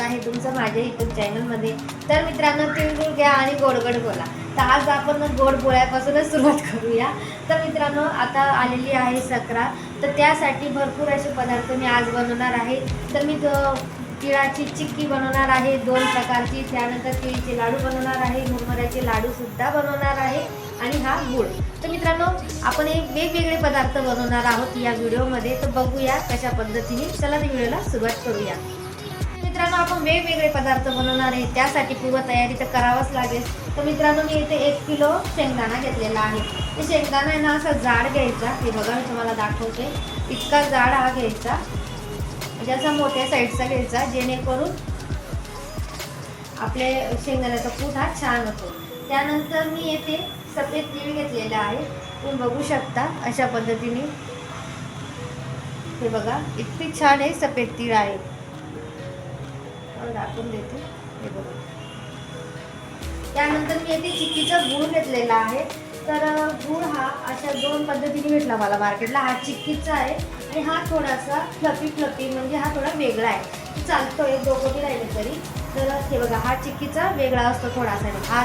आहे तुमचं माझ्या युट्यूब चॅनलमध्ये तर मित्रांनो तिळगुळ घ्या आणि गोडगड बोला. तर आज आपण गोड बोळ्यापासूनच सुरुवात करूया. तर मित्रांनो आता आलेली आहे सकरा. तर त्यासाठी भरपूर असे पदार्थ मी आज बनवणार आहे. तर मी तिळाची चिक्की बनवणार आहे दोन प्रकारची. त्यानंतर तिळीचे लाडू बनवणार आहे मुरमऱ्याचे लाडूसुद्धा बनवणार आहे आणि हा गुळ. तर मित्रांनो आपण हे वेगवेगळे पदार्थ बनवणार आहोत या व्हिडिओमध्ये. तर बघूया कशा पद्धतीने. चला त्या व्हिडिओला सुरुवात करूया. मित्रांनो आपण वेगवेगळे पदार्थ बनवणार आहे. त्यासाठी पूर्वतयारी तर करावंच लागेल. तर मित्रांनो मी इथे एक किलो शेंगदाणा घेतलेला आहे. ते शेंगदाणा आहे ना असा जाड घ्यायचा. हे बघा मी तुम्हाला दाखवते. इतका जाड हा घ्यायचा. म्हणजे असा मोठ्या साईडचा घ्यायचा जेणेकरून आपले शेंगदाण्याचा कूट हा छान होतो. त्यानंतर मी येथे सफेद तीळ घेतलेला आहे. तुम्ही बघू शकता अशा पद्धतीने. हे बघा इतकी छान आहे सफेद तीळ आहे. मला दाखवून देते. हे बघा. त्यानंतर मी येथे चिक्कीचा गूळ घेतलेला आहे. तर गुळ गूळ हा अशा दोन पद्धतीने भेटला मला मार्केटला. हा चिक्कीचा आहे आणि हा थोडासा फ्लफी फ्लफी म्हणजे हा थोडा वेगळा आहे. चालतोय दोघंही राहिले तरी. तर हे बघा हा चिक्कीचा वेगळा असतो थोडासा. हा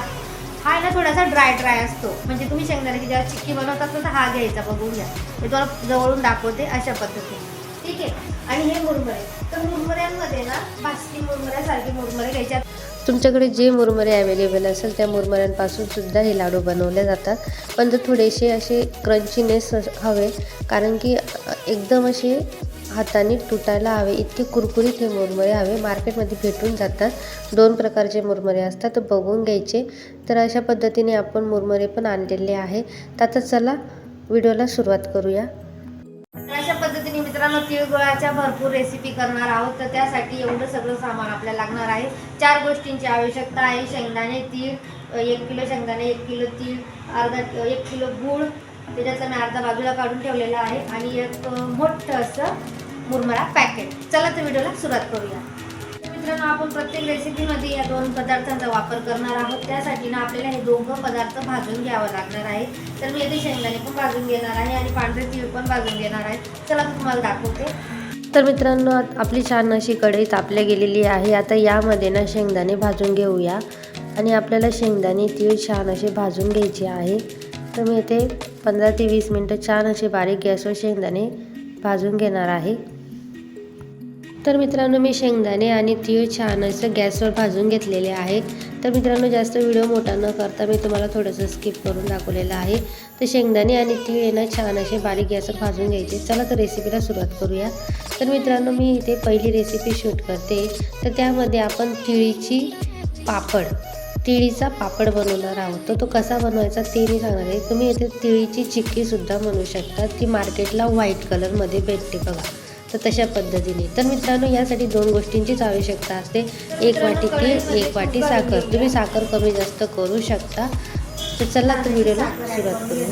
हा आहे ना थोडासा ड्राय ड्राय असतो. म्हणजे तुम्ही शेंगदाण्याची जेव्हा चिक्की बनवतात ना तर हा घ्यायचा. बघून घ्या. मी तुम्हाला जवळून दाखवते अशा पद्धतीने. ठीक आहे. आणि हे मुरमुरे. तर मुरमुऱ्यांमध्ये ना बासकी मुरमुऱ्यासारखे मुरमुरे घ्यायचे तुमच्याकडे जे मुरमुरे अवेलेबल असेल त्या मुरमुऱ्यांपासून सुद्धा हे लाडू बनवले जातात. पण ते थोडेसे असे क्रंचीनेस हवे कारण की एकदम असे हाताने तुटायला हवे. इतके कुरकुरीत हे मुरमुरे हवे. मार्केटमध्ये भेटून जातात. दोन प्रकारचे मुरमुरे असतात. बघून घ्यायचे. तर अशा पद्धतीने आपण मुरमुरे पण आणलेले आहे. तर आता चला व्हिडिओला सुरुवात करूया. मित्रांनो तिळगुळाच्या भरपूर रेसिपी करणार आहोत. तर त्यासाठी एवढं सगळं सामान आपल्याला लागणार आहे. चार गोष्टींची आवश्यकता आहे. शेंगदाणे तीळ एक किलो शेंगदाणे एक किलो तीळ अर्धा एक किलो गूळ. त्याच्यातलं मी अर्धा बाजूला काढून ठेवलेला आहे. आणि एक मोठं असं मुरमरा पॅकेट चला तर व्हिडिओला सुरुवात करूया. मित्रांनो आपण प्रत्येक रेसिपीमध्ये या दोन पदार्थांचा वापर करणार आहोत. त्यासाठी ना आपल्याला हे दोघं पदार्थ भाजून घ्यावं लागणार आहे. तर मी येथे शेंगदाणे पण भाजून घेणार आहे आणि पांढरे तीळ पण भाजून घेणार आहे. चला मी तुम्हाला दाखवते. तर मित्रांनो आपली छान अशी कढई तापल्या गेलेली आहे. आता यामध्ये ना शेंगदाणे भाजून घेऊया. आणि आपल्याला शेंगदाणे तीळ छान असे भाजून घ्यायचे आहे. तर मी येथे पंधरा ते वीस मिनटं छान असे बारीक गॅसवर शेंगदाणे भाजून घेणार आहे. तर मित्रांनो मी शेंगदाणे आणि तीळ छान असं गॅसवर भाजून घेतलेले आहे. तर मित्रांनो जास्त व्हिडिओ मोठा न करता मी तुम्हाला थोडंसं स्किप करून दाखवलेलं आहे. तर शेंगदाणे आणि तीळ आहे ना छान असे बारीक गॅसवर भाजून घ्यायचे. चला तर रेसिपीला सुरुवात करूया. तर मित्रांनो मी इथे पहिली रेसिपी शूट करते. तर त्यामध्ये आपण तिळीची पापड तिळीचा पापड बनवणार आहोत. तर तो कसा बनवायचा ते मी सांगणार आहे. तुम्ही इथे तिळीची चिक्कीसुद्धा बनवू शकता. ती मार्केटला व्हाईट कलरमध्ये भेटते बघा. तर तशा पद्धतीने. तर मित्रांनो यासाठी दोन गोष्टींचीच आवश्यकता असते. एक वाटी तीळ एक वाटी साखर. तुम्ही साखर कमी जास्त करू शकता. तर चला तर व्हिडिओला सुरुवात करूया.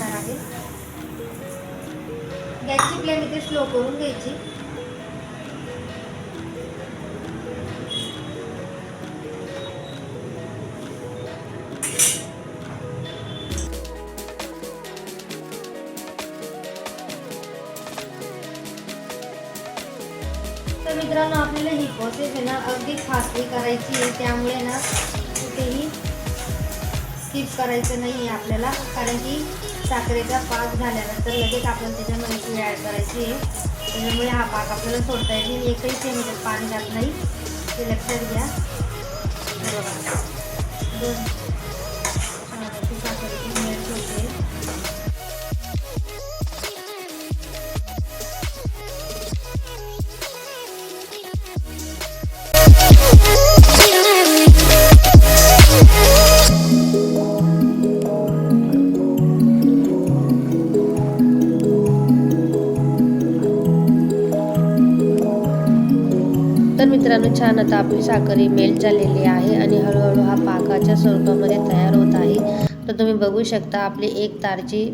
गॅसची फ्लेम इथे स्लो करून घ्यायची. मित्रांनो आपल्याला ही प्रोसेस आहे ना अगदी फास्टली करायची आहे. त्यामुळे ना कुठेही स्किप करायचं नाही आहे आपल्याला कारण की साखरेचा पाक झाल्यानंतर लगेच आपण त्याच्यामध्ये ती ॲड करायची आहे. त्याच्यामुळे हा पाक आपल्याला सोडता येईल आणि एकही सेमीचं पाणी जात नाही. ते लक्षात घ्या. बरोबर. दोन. छान आता आपली साखर ही मेल्ट झालेली आहे आणि हळूहळू हा पाकाच्या स्वरूपामध्ये तयार होत आहे. तर तुम्ही बघू शकता आपली एक तारची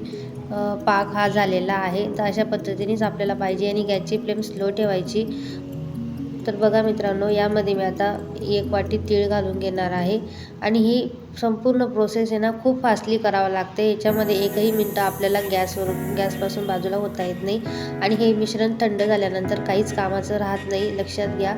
पाक हा झालेला आहे. तर अशा पद्धतीनेच आपल्याला पाहिजे आणि गॅसची फ्लेम स्लो ठेवायची. तर बघा मित्रांनो यामध्ये मी आता एक वाटी तीळ घालून घेणार आहे. आणि ही संपूर्ण प्रोसेस आहे ना खूप फास्टली करावं लागते. याच्यामध्ये एकही मिनटं आपल्याला गॅसवरून गॅसपासून बाजूला होता येत नाही. आणि हे मिश्रण थंड झाल्यानंतर काहीच कामाचं राहत नाही. लक्षात घ्या.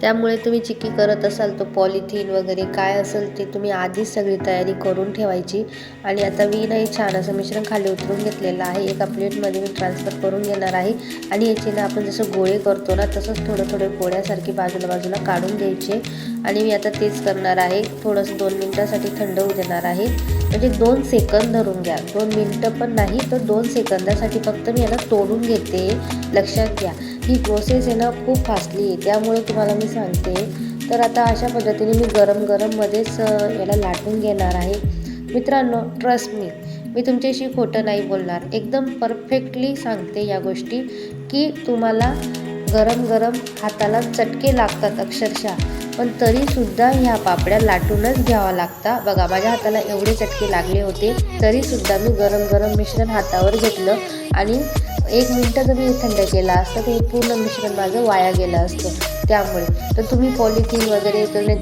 त्यामुळे तुम्ही चिक्की करत असाल तो पॉलिथिन वगैरे काय असेल ते तुम्ही आधीच सगळी तयारी करून ठेवायची. आणि आता मी ना हे छान असं मिश्रण खाली उतरून घेतलेलं आहे. एका प्लेटमध्ये मी ट्रान्सफर करून घेणार आहे. आणि याचे ना आपण जसं गोळे करतो ना तसंच थोडं थोडं गोळ्यासारखी बाजूला बाजूला काढून घ्यायचे. आणि मी आता तेच करणार आहे. थोडंसं दोन मिनटासाठी थंड होऊ देणार आहे. म्हणजे दोन सेकंद धरून घ्या. दोन मिनटं पण नाही तर दोन सेकंदासाठी फक्त मी याला तोडून घेते. लक्षात घ्या. ही प्रोसेस आहे ना खूप फास्टली आहे त्यामुळे तुम्हाला मी सांगते. तर आता अशा पद्धतीने मी गरम गरममध्येच याला लाटून घेणार आहे. मित्रांनो ट्रस्ट मी मी तुमच्याशी खोटं नाही बोलणार. एकदम परफेक्टली सांगते या गोष्टी की तुम्हाला गरम गरम हाताला चटके लागतात अक्षरशः. पण तरीसुद्धा ह्या पापड्या लाटूनच घ्यावा लागता. बघा माझ्या हाताला एवढे चटके लागले होते तरीसुद्धा मी गरम गरम मिश्रण हातावर घेतलं आणि एक मिनटं जर मी थंड केला असतं तर हे पूर्ण मिश्रण माझं वाया गेलं असतं. त्यामुळे तर तुम्ही पॉलिथिन वगैरे इकडे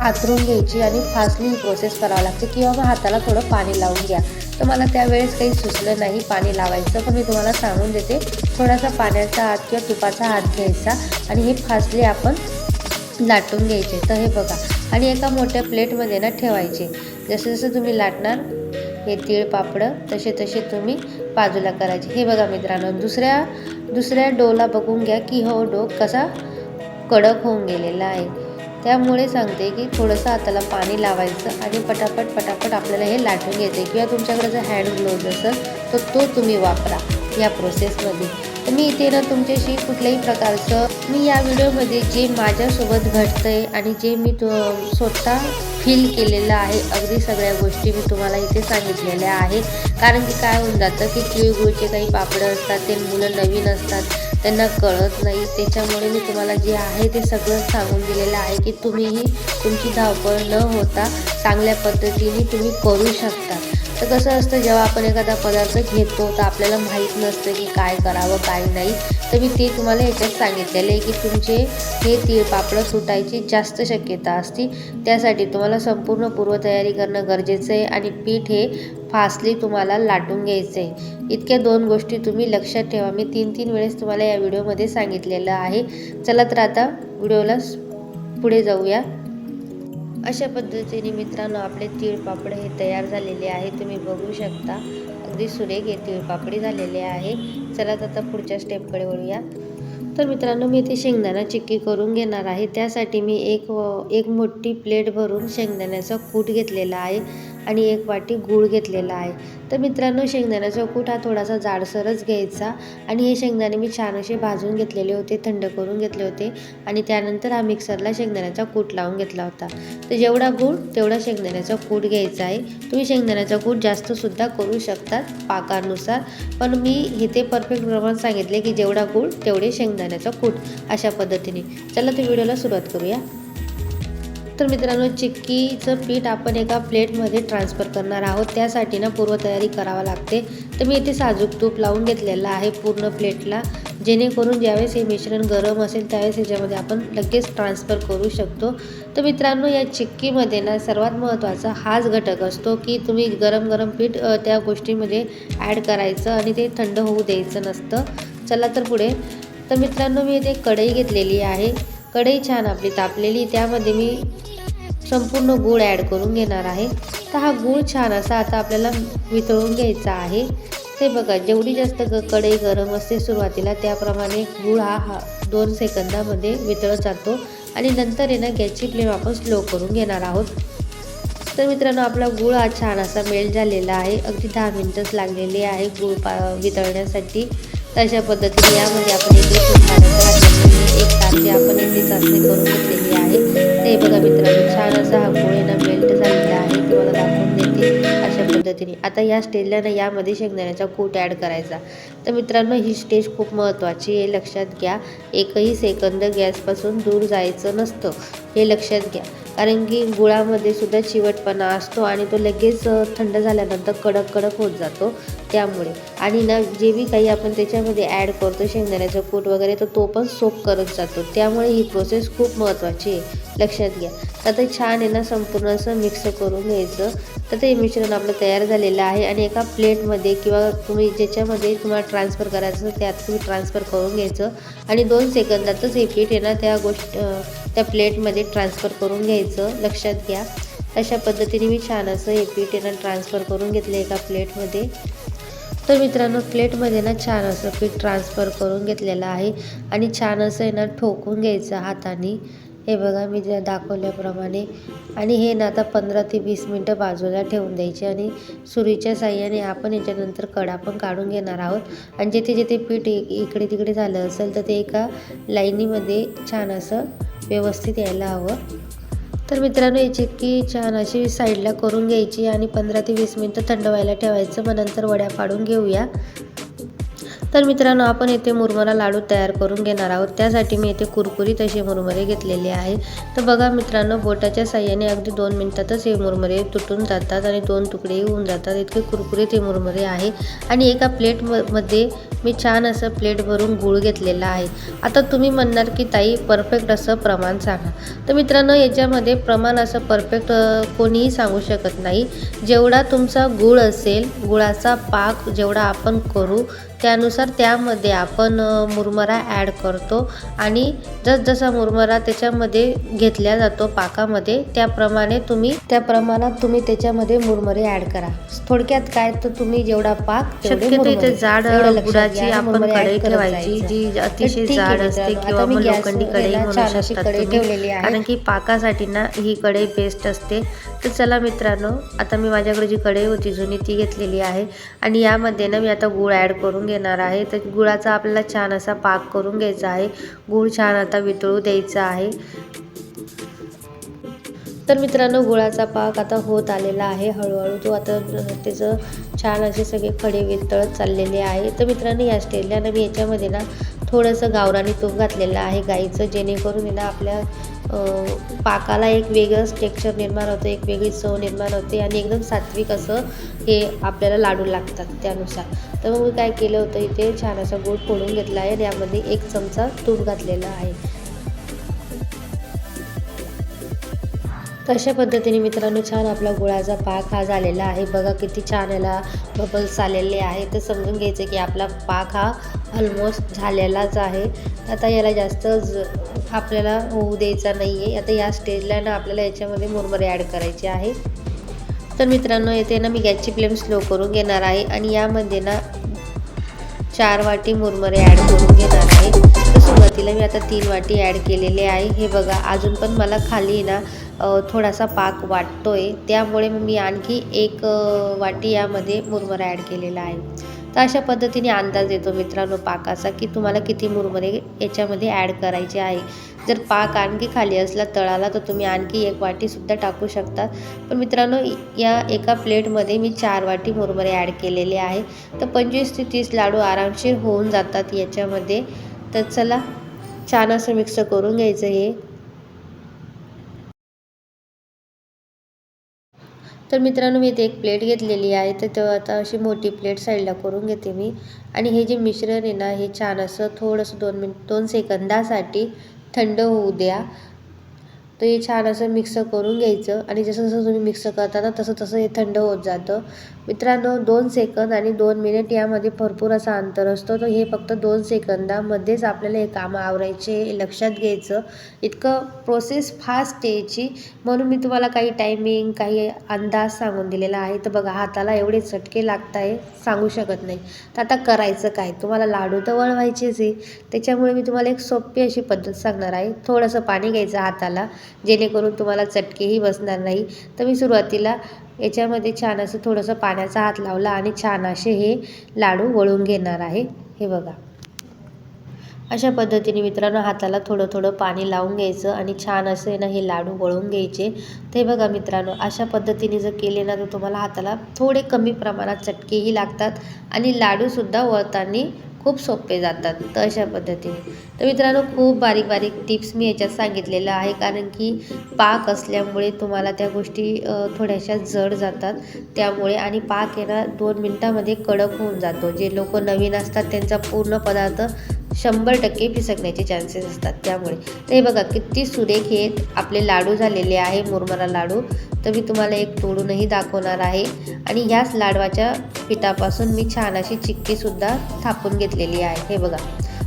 आतरून घ्यायची आणि फास्टली प्रोसेस करावं लागते किंवा मग हाताला थोडं पाणी लावून घ्या. तर मला त्यावेळेस काही सुचलं नाही पाणी लावायचं पण मी तुम्हाला सांगून देते. थोडासा पाण्याचा हात किंवा तुपाचा हात घ्यायचा आणि हे फासले आपण लाटून घ्यायचे. तर हे बघा. आणि एका मोठ्या प्लेटमध्ये ना ठेवायचे. जसं जसं तुम्ही लाटणार हे तीळ पापडं तसे तसे तुम्ही बाजूला करायचे. हे बघा मित्रांनो दुसऱ्या दुसऱ्या डोला बघून घ्या की हो डो कसा कडक होऊन गेलेला आहे. त्यामुळे सांगते की थोडंसं हाताला पाणी लावायचं आणि पटापट पटापट आपल्याला हे लाटून घ्यायचं किंवा तुमच्याकडे जर हँड ग्लोव्ज असेल तर तो तुम्ही वापरा या प्रोसेसमध्ये मी इथे ना तुमच्याशी कुठल्याही प्रकारचं मी या व्हिडिओमध्ये जे माझ्यासोबत घडतं आहे आणि जे मी स्वतः फील केलेलं आहे अगदी सगळ्या गोष्टी मी तुम्हाला इथे सांगितलेल्या आहेत. कारण की काय होऊन जातं की तिळगुळचे काही पापडं असतात ते मुलं नवीन असतात त्यांना कळत नाही. त्याच्यामुळे मी तुम्हाला जे आहे ते सगळं सांगून दिलेलं आहे की तुम्हीही तुमची धावपळ न होता चांगल्या पद्धतीने तुम्ही करू शकता. तर कसं असतं जेव्हा आपण एखादा पदार्थ घेतो तर आपल्याला माहीत नसतं की काय करावं काय नाही. तर मी ते तुम्हाला ह्याच्यात सांगितलेलं आहे की तुमचे हे तीळ पापडं सुटायची जास्त शक्यता असते. त्यासाठी तुम्हाला संपूर्ण पूर्वतयारी करणं गरजेचं आहे आणि पीठ हे फास्टली तुम्हाला लाटून घ्यायचं आहे. इतक्या दोन गोष्टी तुम्ही लक्षात ठेवा. मी तीन तीन वेळेस तुम्हाला या व्हिडिओमध्ये सांगितलेलं आहे. चला तर आता व्हिडिओला पुढे जाऊया. अशा पद्धतीने मित्रांनो आपले तिळपापड हे तयार झालेले आहे. तुम्ही बघू शकता. अगदी सुरेख हे तिळपापडी झालेले आहे. चला आता पुढच्या स्टेपकडे वळूया. तर मित्रांनो मी इथे शेंगदाणा चिक्की करून घेणार आहे. त्यासाठी मी एक व- एक मोठी प्लेट भरून शेंगदाण्याचा कूट घेतलेला आहे. आणि एक वाटी गूळ घेतलेला आहे. तर मित्रांनो शेंगदाण्याचा कूट हा थोडासा जाडसरच घ्यायचा आणि हे शेंगदाणे मी छान असे भाजून घेतलेले होते थंड करून घेतले होते आणि त्यानंतर हा मिक्सरला शेंगदाण्याचा कूट लावून घेतला होता. तर जेवढा गूळ तेवढा शेंगदाण्याचा कूट घ्यायचा आहे. तुम्ही शेंगदाण्याचा कूट जास्तसुद्धा करू शकतात पाकानुसार पण मी इथे परफेक्ट प्रमाण सांगितले की जेवढा गूळ तेवढे शेंगदाण्याचा कूट अशा पद्धतीने. चला तर व्हिडिओला सुरुवात करूया. तर मित्रांनो चिक्कीचं पीठ आपण एका प्लेटमध्ये ट्रान्सफर करणार आहोत. त्यासाठी ना पूर्वतयारी करावा लागते. तर मी इथे साजूक तूप लावून घेतलेलं आहे पूर्ण प्लेटला. जेणेकरून ज्यावेळेस हे मिश्रण गरम असेल त्यावेळेस ह्याच्यामध्ये आपण लगेच ट्रान्सफर करू शकतो. तर मित्रांनो या चिक्कीमध्ये ना सर्वात महत्त्वाचा हाच घटक असतो की तुम्ही गरम गरम पीठ त्या गोष्टीमध्ये ॲड करायचं आणि ते थंड होऊ द्यायचं नसतं. चला तर पुढे. तर मित्रांनो मी इथे कढई घेतलेली आहे. कढई छान आपली तापलेली त्यामध्ये मी संपूर्ण गूळ ॲड करून घेणार आहे. तर हा गूळ छान असा आता आपल्याला वितळून घ्यायचा आहे. ते बघा जेवढी जास्त ग कढई गरम असते सुरुवातीला त्याप्रमाणे गूळ हा हा दोन सेकंदामध्ये वितळत जातो. आणि नंतर आहे ना गॅसची फ्लेम आपण स्लो करून घेणार आहोत. तर मित्रांनो आपला गूळ हा छान असा मेल्ट झालेला आहे. अगदी दहा मिनटंच लागलेली आहे गूळ पा वितळण्यासाठी. अशा पद्धतीने यामध्ये म्हणजे आपण इथे एक तारखे आपण इथे चाचणी करून घेतलेली आहे ते बघा मित्रांनो छान असा हा गूळ मेल्ट झालेला आहे तुम्हाला दाखवून देते अशा पद्धतीने. आता या स्टेजला ना यामध्ये शेंगदाण्याचा कूट ॲड करायचा. तर मित्रांनो ही स्टेज खूप महत्त्वाची आहे लक्षात घ्या. एकही सेकंद गॅसपासून दूर जायचं नसतं. हे लक्षात घ्या. कारण की गुळामध्ये सुद्धा चिवटपणा असतो आणि तो लगेच थंड झाल्यानंतर कडक कडक होत जातो त्यामुळे. आणि ना जे बी काही आपण त्याच्यामध्ये ॲड करतो शेंगदाण्याचं कूट वगैरे तर तो पण सोप करत जातो. त्यामुळे ही प्रोसेस खूप महत्त्वाची आहे. लक्षात घ्या. तर छान आहे ना संपूर्ण असं मिक्स करून घ्यायचं. तर ते मिश्रण आपलं तयार झालेलं आहे आणि एका प्लेटमध्ये किंवा तुम्ही ज्याच्यामध्ये तुम्हाला ट्रान्सफर करायचं त्यात तुम्ही ट्रान्सफर करून घ्यायचं. आणि दोन सेकंदातच हे पीठ आहे ना त्या गोष्ट त्या प्लेटमध्ये ट्रान्सफर करून घ्यायचं. लक्षात घ्या. अशा पद्धतीने मी छान असं हे पीठ आहे ना ट्रान्सफर करून घेतलं एका प्लेटमध्ये. तर मित्रांनो प्लेटमध्ये ना छान असं पीठ ट्रान्सफर करून घेतलेलं आहे. आणि छान असं आहे ना ठोकून घ्यायचं हाताने. हे बघा मी ज्या दाखवल्याप्रमाणे. आणि हे ना आता पंधरा ते वीस मिनटं बाजूला ठेवून द्यायचे आणि सुरीच्या साह्याने आपण याच्यानंतर कडा पण काढून घेणार आहोत. आणि जिथे जिथे पीठ इकडे तिकडे झालं असेल तर ते एका लाईनीमध्ये छान असं व्यवस्थित यायला हवं. तर मित्रांनो याची की छान अशी साईडला करून घ्यायची आणि पंधरा ते वीस मिनटं थंड व्हायला ठेवायचं. मग नंतर वड्या पाडून घेऊया. तर मित्रांनो आपण येथे मुरमुरा लाडू तयार करून घेणार आहोत. त्यासाठी मी येथे कुरकुरीत असे मुरमुरे घेतलेले आहे तर बघा मित्रांनो बोटाच्या साह्याने अगदी दोन मिनिटातच हे मुरमुरे तुटून जातात आणि दोन तुकडेही होऊन जातात. इतके कुरकुरीत हे मुरमुरे आहे. आणि एका प्लेटमध्ये मी छान असं प्लेट भरून गूळ घेतलेला आहे. आता तुम्ही म्हणणार की ताई परफेक्ट असं प्रमाण सांगा. तर मित्रांनो याच्यामध्ये प्रमाण असं परफेक्ट कोणीही सांगू शकत नाही. जेवढा तुमचा गूळ असेल गुळाचा पाक जेवढा आपण करू त्यानुसार त्यामध्ये आपण मुरमुरा ॲड करतो आणि जसजसा मुरमुरा त्याच्यामध्ये घेतल्या जातो पाकामध्ये त्याप्रमाणे तुम्ही त्या प्रमाणात तुम्ही त्याच्यामध्ये मुरमुरे ॲड करा थोडक्यात काय तर तुम्ही जेवढा पाक शक्यतो. इथे जाड घ्या, आपण कढई ठेवायची. जी अतिशय जाड असते किंवा मग लोखंडी कढई म्हणू शकतात. कारण की पाकासाठी ना ही कढई बेस्ट असते तर चला मित्रांनो आता मी माझ्याकडे जी कढई होती जुनी ती घेतलेली आहे. आणि यामध्ये ना मी आता गूळ ॲड करून घेणार आहे. तर गुळाचा आपल्याला छान असा पाक करून घ्यायचा आहे. गूळ छान आता वितळू द्यायचा आहे. तर मित्रांनो गुळाचा पाक आता होत आलेला आहे. हळूहळू तो आता त्याचं छान असे सगळे खडे वितळत चाललेले आहे. तर मित्रांनो या स्टेजला ना मी याच्यामध्ये ना थोडंसं गावरानी तूप घातलेलं आहे गाईचं जेणेकरून ना आपल्या पाकाला एक वेगळंच टेक्स्चर निर्माण होतं एक वेगळी चव निर्माण होते आणि एकदम सात्विक असं हे आपल्याला लाडू लागतात त्यानुसार. तर मग मी काय केलं होतं इथे छान असा गोड फोडून घेतला आहे आणि यामध्ये एक चमचा तूप घातलेला आहे. अशा पद्धतीने मित्रांनो छान आपला गुळाचा पाक हा झालेला आहे. बघा किती छान याला बबल्स आलेले आहे तर समजून घ्यायचं की आपला पाक हा ऑलमोस्ट झालेलाच आहे. आता याला जास्त ज आपल्याला होऊ द्यायचा नाही आहे आता या स्टेजला ना आपल्याला याच्यामध्ये मुरमुरे ॲड करायचे आहे. तर मित्रांनो येथे ना मी गॅसची फ्लेम स्लो करून घेणार आहे आणि यामध्ये ना चार वाटी मुरमुरे ॲड करून घेणार आहे. तर सुरुवातीला मी आता तीन वाटी ॲड केलेले आहे. हे बघा अजून पण मला खाली ना थोडासा पाक वाटतो आहे त्यामुळे मग मी आणखी एक वाटी यामध्ये मुरमुरा ॲड केलेला आहे. तर अशा पद्धतीने अंदाज येतो मित्रांनो पाकाचा की तुम्हाला किती मुरमुरे याच्यामध्ये ॲड करायचे आहे. जर पाक आणखी खाली असला तळाला तर तुम्ही आणखी एक वाटीसुद्धा टाकू शकता. पण मित्रांनो या एका प्लेटमध्ये मी चार वाटी मुरमुरे ॲड केलेले आहे. तर पंचवीस ते तीस लाडू आरामशीर होऊन जातात याच्यामध्ये. तर चला छान असं मिक्स करून घ्यायचं हे. तर मित्रांनो मी इथे एक प्लेट घेतलेली आहे. तर तो आता अशी मोठी प्लेट साईडला करून घेते मी. आणि हे जे मिश्रण आहे ना हे छान असं थोडंसं दोन मिनिट दोन सेकंदासाठी थंड होऊ द्या. तर हे छान असं मिक्स करून घ्यायचं आणि जसं जसं तुम्ही मिक्स करता ना तसं तसं हे थंड होत जातं. मित्रांनो दोन सेकंद आणि दोन मिनिट यामध्ये भरपूर असा अंतर असतो. तर हे फक्त दोन सेकंदामध्येच आपल्याला हे कामं आवरायचे हे लक्षात घ्यायचं. इतकं प्रोसेस फास्ट यायची. म्हणून मी तुम्हाला काही टायमिंग काही अंदाज सांगून दिलेला आहे. तर बघा हाताला एवढे चटके लागत आहे सांगू शकत नाही. तर आता करायचं काय? तुम्हाला लाडू तर वळवायचेच आहे. त्याच्यामुळे मी तुम्हाला एक सोपी अशी पद्धत सांगणार आहे. थोडंसं पाणी घ्यायचं हाताला. जेणेकरून तुम्हाला चटकेही बसणार नाही. तर मी सुरुवातीला याच्यामध्ये छान असं थोडंसं पाण्याचा हात लावला आणि छान असे हे लाडू वळून घेणार आहे. हे बघा. अशा पद्धतीने मित्रांनो हाताला थोडं थोडं पाणी लावून घ्यायचं आणि छान असे ना हे लाडू वळून घ्यायचे. ते बघा मित्रांनो अशा पद्धतीने जर केले ना तर तुम्हाला हाताला थोडे कमी प्रमाणात चटकेही लागतात आणि लाडूसुद्धा वळताना खूप सोपे जातात तर अशा पद्धतीने. तर मित्रांनो खूप बारीक बारीक टिप्स मी याच्यात सांगितलेलं आहे कारण की पाक असल्यामुळे तुम्हाला त्या गोष्टी थोड्याशा जड जातात. त्यामुळे आणि पाक आहे ना दोन मिनटामध्ये कडक होऊन जातो. जे लोक नवीन असतात त्यांचा पूर्ण पदार्थ शंभर टक्के फिसकण्याचे चान्सेस असतात. त्यामुळे तर हे बघा किती सुरेख हे आपले लाडू झालेले आहे मुरमुरा लाडू. तर मी तुम्हाला एक तोडूनही दाखवणार आहे. आणि ह्याच लाडवाच्या पिठापासून मी छान अशी चिक्कीसुद्धा थापून घेतलेली आहे. हे बघा.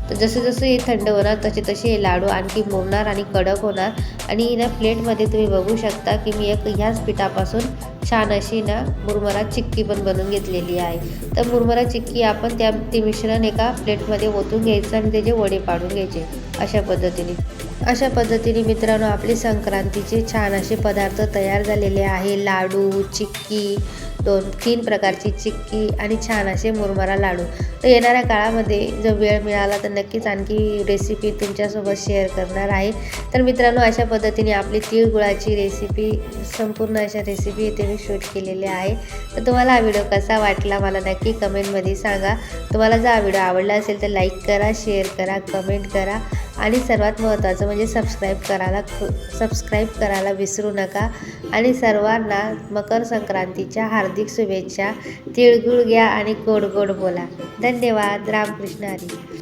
तर जसे जसे हे थंड होणार तसे तसे हे लाडू आणखी मुरणार आणि कडक होणार. आणि ह्या प्लेटमध्ये तुम्ही बघू शकता की मी एक ह्याच पिठापासून छान अशी ना मुरमुरा चिक्की पण बनवून घेतलेली आहे. तर मुरमुरा चिक्की आपण त्या ते मिश्रण एका प्लेटमध्ये ओतून घ्यायचं आणि त्याचे वडे पाडून घ्यायचे अशा पद्धतीने. अशा पद्धतीने मित्रांनो आपले संक्रांतीचे छान असे पदार्थ तयार झालेले आहे. लाडू चिक्की दोन तीन प्रकारची चिक्की आणि छान असे मुरमुरा लाडू. तर येणाऱ्या काळामध्ये जर वेळ मिळाला तर नक्कीच आणखी रेसिपी तुमच्यासोबत शेअर करणार आहे. तर मित्रांनो अशा पद्धतीने आपली तिळगुळाची रेसिपी संपूर्ण अशा रेसिपी इथे मी शूट केलेल्या आहे. तर तुम्हाला हा व्हिडिओ कसा वाटला मला नक्की कमेंटमध्ये सांगा. तुम्हाला जर हा व्हिडिओ आवडला असेल तर लाईक करा शेअर करा कमेंट करा. आणि सर्वात महत्त्वाचं म्हणजे सबस्क्राईब करायला सबस्क्राईब करायला विसरू नका. आणि सर्वांना मकर संक्रांतीच्या हार्दिक शुभेच्छा. तिळगुळ घ्या आणि गोड गोड बोला. धन्यवाद. रामकृष्ण हरी.